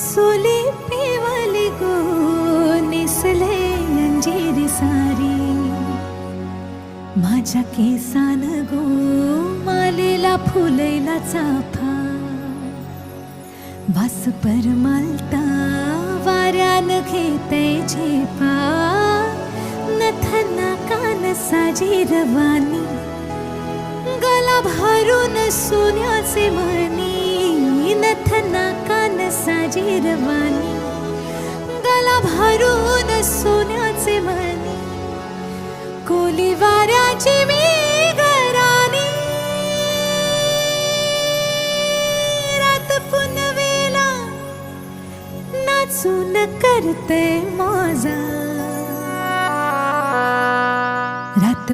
सुली पिवली गो निसले अंजिरी सारी। माझ्या केसान गो मालेला फुलैला चाफा। वास पर मालता वाऱ्यान घेते झेपा। नथना कान साजी रवानी गला भरून सोन्याचे मनी माझी रवानी गला भरून सोन्याचे म्हणे कोली वाऱ्याची मी घराने रात पुनवेला करते माझा. रात